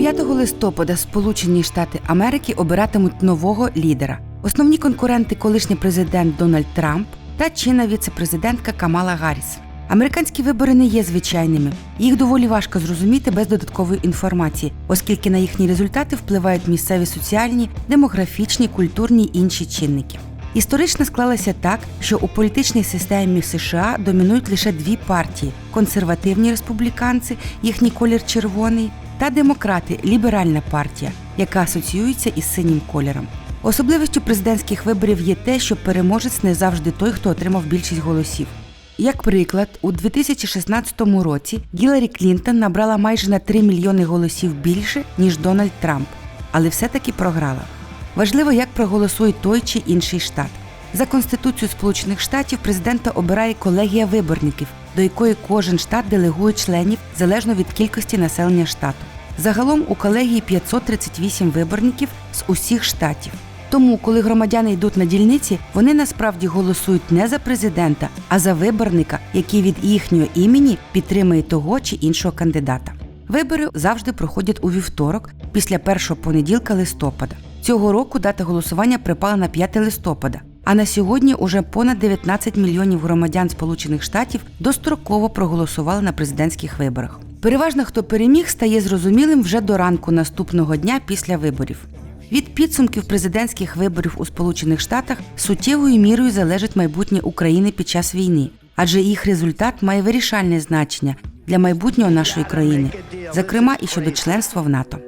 5 листопада Сполучені Штати Америки обиратимуть нового лідера. Основні конкуренти колишній президент Дональд Трамп та чинна віце-президентка Камала Гарріс. Американські вибори не є звичайними. Їх доволі важко зрозуміти без додаткової інформації, оскільки на їхні результати впливають місцеві соціальні, демографічні, культурні й інші чинники. Історично склалося так, що у політичній системі США домінують лише дві партії: консервативні республіканці, їхній колір червоний, та демократи ліберальна партія, яка асоціюється із синім кольором. Особливістю президентських виборів є те, що переможець не завжди той, хто отримав більшість голосів. Як приклад, у 2016 році Гіларі Клінтон набрала майже на 3 мільйони голосів більше, ніж Дональд Трамп, але все-таки програла. Важливо, як проголосує той чи інший штат. За Конституцією Сполучених Штатів президента обирає колегія виборників, до якої кожен штат делегує членів залежно від кількості населення штату. Загалом у колегії 538 виборників з усіх штатів. Тому, коли громадяни йдуть на дільниці, вони насправді голосують не за президента, а за виборника, який від їхнього імені підтримує того чи іншого кандидата. Вибори завжди проходять у вівторок після першого понеділка листопада. Цього року дата голосування припала на 5 листопада. А на сьогодні уже понад 19 мільйонів громадян Сполучених Штатів достроково проголосували на президентських виборах. Переважно хто переміг, стає зрозумілим вже до ранку наступного дня після виборів. Від підсумків президентських виборів у Сполучених Штатах суттєвою мірою залежить майбутнє України під час війни, адже їх результат має вирішальне значення для майбутнього нашої країни, зокрема і щодо членства в НАТО.